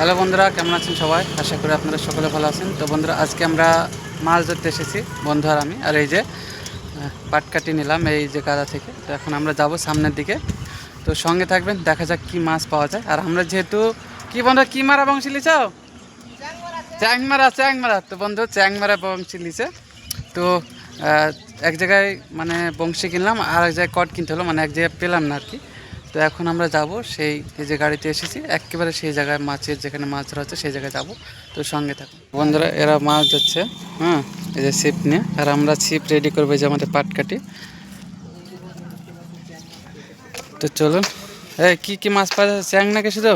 Hello বন্ধুরা, কেমন আছেন সবাই? আশা করি আপনারা সকলে ভালো আছেন। তো বন্ধুরা, আজকে আমরা মাছ ধরতে এসেছি, বন্ধু আর আমি। আর এই যে পাট পাটকাটি নিলাম এই যে কাদা থেকে। তো এখন আমরা যাব সামনের দিকে। তো সঙ্গে থাকবেন, দেখা যাক কি মাছ পাওয়া যায়। আর আমরা যেহেতু, কি বন্ধু, কি মারা বংশী লিচাও চ্যাং মারা চ্যাং মারা তো বন্ধু চ্যাং মারা বংশী লিছে তো এক জায়গায় মানে বংশী কিনলাম, আর এক জায়গায় কট কিনতে হলো মানে এক জায়গায় পেলাম না আর কি। তো এখন আমরা যাব সেই যে গাড়িতে এসেছি, একেবারে সেই জায়গায় মাছের, যেখানে মাছ ধরা হচ্ছে সেই জায়গায় যাব। তো সঙ্গে থাকুন বন্ধুরা, এরা মাছ যাচ্ছে হ্যাঁ এই যে ছিপ নিয়ে। আর আমরা ছিপ রেডি করব যে আমাদের পাটকাটি তো চলুন। এই কি কি মাছ পাওয়া যাচ্ছে? চ্যাং নাকি শুধু?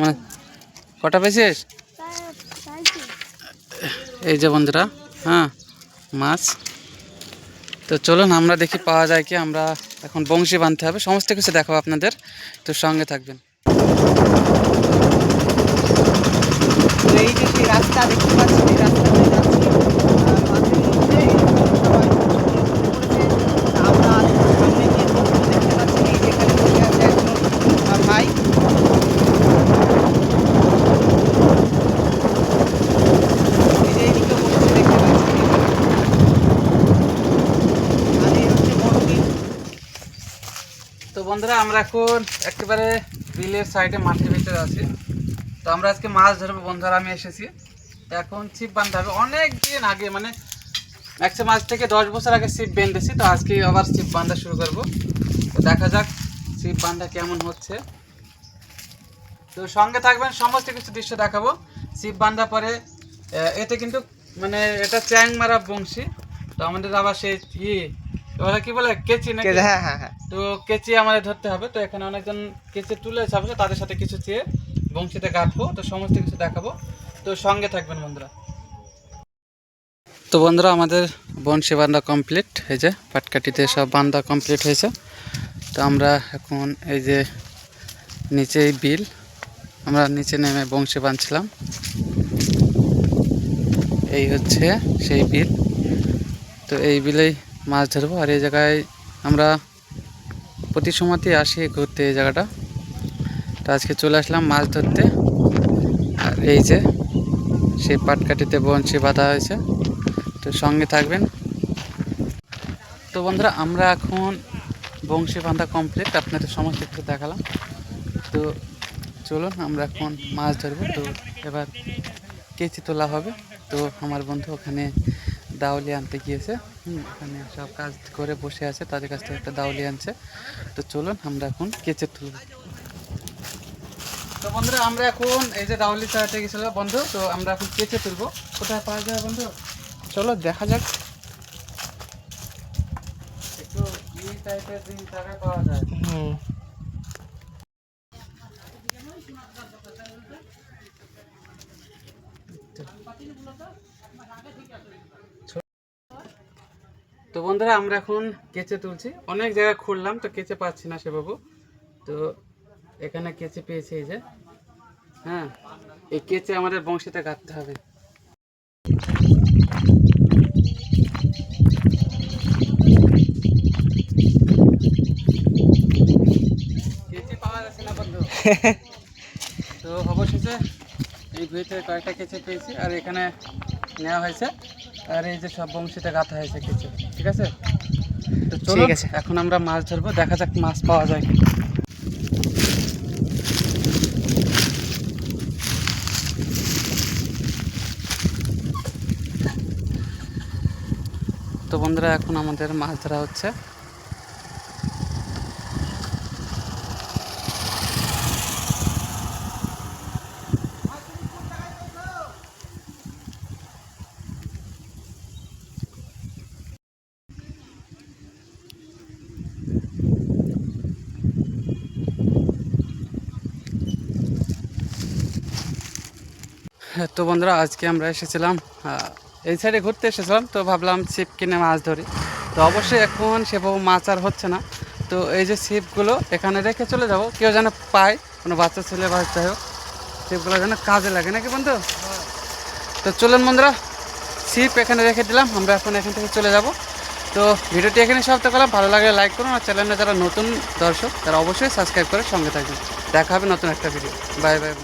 মানে কটা পেয়েছিস? এই যে বন্ধুরা হ্যাঁ মাছ। তো চলুন, আমরা দেখি পাওয়া যায় কি, আমরা এখন বংশী বাঁধতে হবে। সমস্ত কিছু দেখাবো আপনাদের। তো সঙ্গে থাকবেন। এই যে রাস্তা দেখতে পাচ্ছেন, এই রাস্তা দিয়ে যাচ্ছি আহ, মাঠের মধ্যে এই সবাই বসে পড়েছে। আমরা সামনে গিয়ে বসবো দেখতে পাচ্ছেন এই যে এখানে বসে আছে একজন আহ, ভাই এই যে এইদিকে বসবো দেখতে পাচ্ছেন আর এই হচ্ছে বড় বিল। তো বন্ধুরা, আমরা এখন একেবারে বিলের সাইডে মাঠের ভিতরে আছি। তো আমরা আজকে মাছ ধরবো বন্ধুরা, আমি এসেছি। এখন ছিপ বাঁধতে হবে। অনেক দিন আগে মানে ম্যাক্সিমাম আজ থেকে দশ বছর আগে ছিপ বেঁধেছি, তো আজকে আবার ছিপ বাঁধা শুরু করব। তো দেখা যাক ছিপ বাঁধা কেমন হচ্ছে। তো সঙ্গে থাকবেন, সমস্ত কিছু দৃশ্য দেখাবো। ছিপ বাঁধা পরে এতে কিন্তু মানে এটা চ্যাং মারা বংশী। তো আমাদের আবার সেই ই ওরা কি বলে কেচি নাকি? হ্যাঁ হ্যাঁ হ্যাঁ। তো কেচি আমাদের ধরতে হবে তো এখানে অনেকজন কেচি তুলে ছাপছে তাদের সাথে কিছু চেয়ে বংশীতে কাটবো তো সমস্ত কিছু দেখাবো। তো সঙ্গে থাকবেন বন্ধুরা। তো বন্ধুরা আমাদের বংশী বান্ধা কমপ্লিট এই যে পাটকাঠিতে সব বান্ধা কমপ্লিট হয়েছে। তো আমরা এখন এই যে নিচে বিল আমরা নিচে নেমে বংশী বাঁধছিলাম। এই হচ্ছে সেই বিল। তো এই বিলেই মাছ ধরবো। আর এই জায়গায় আমরা প্রতি সময়তেই আসি ঘুরতে এই জায়গাটা। তো আজকে চলে আসলাম মাছ ধরতে। আর এই যে, সেই পাটকাঠিতে বঞ্চি বাঁধা হয়েছে। তো সঙ্গে থাকবেন। তো বন্ধুরা, আমরা এখন বংশী বাঁধা কমপ্লিট আপনাদের সমস্ত কিছু দেখালাম। তো চলুন, আমরা এখন মাছ ধরবো। তো এবার কেচি তোলা হবে। তো আমার বন্ধু ওখানে দাউলি আনতে গিয়েছে। হুম, ওখানে সব কাজ করে বসে আছে তাদের কাছ থেকে একটা দাউলি আনছে। তো চলুন আমরা এখন কেচে তুলব তো বন্ধুরা আমরা এখন এই যে দাউলি চালাতে গেছিলাম বন্ধু তো আমরা এখন কেচে তুলবো। কোথায় পাওয়া যায় বন্ধু? চলো দেখা যাক। একটু টাইপের পাওয়া যায়। হুম। তো বন্ধুরা, আমরা এখন কেচে তুলছি। অনেক জায়গায় খুললাম, তো কেচে পাচ্ছি না সেবাবু। তো এখানে কেচে পেয়েছি এই যে। হ্যাঁ এই কেচে আমাদের বংশীতে কাটতে হবে। তো অবশেষে এই ভিতরে কয়েকটা কেচে পেয়েছি, আর এখানে নেওয়া হয়েছে। আর এই যে সব বংশীতে গাঁথা হয়েছে কিছু ঠিক আছে? তো চলো এখন আমরা মাছ ধরবো দেখা যাক মাছ পাওয়া যায়। তো বন্ধুরা এখন আমাদের মাছ ধরা হচ্ছে। তো বন্ধুরা, আজকে আমরা এসেছিলাম এই সাইডে ঘুরতে এসেছিলাম, তো ভাবলাম ছিপ কিনে মাছ ধরি। তো অবশ্যই এখন সেভাবে মাছ আর হচ্ছে না। তো এই যে ছিপগুলো এখানে রেখে চলে যাব, কেউ যেন পায়, কোনো বাচ্চা ছেলে বা যাই হোক, ছিপগুলো যেন কাজে লাগে, নাকি বন্ধু? তো চলুন বন্ধুরা, ছিপ এখানে রেখে দিলাম, আমরা এখন এখান থেকে চলে যাব। তো ভিডিওটি এখানে সমাপ্ত করলাম, ভালো লাগলে লাইক করুন আর চ্যানেলে যারা নতুন দর্শক, তারা অবশ্যই সাবস্ক্রাইব করে সঙ্গে থাকবেন। দেখা হবে নতুন একটা ভিডিও বাই বাই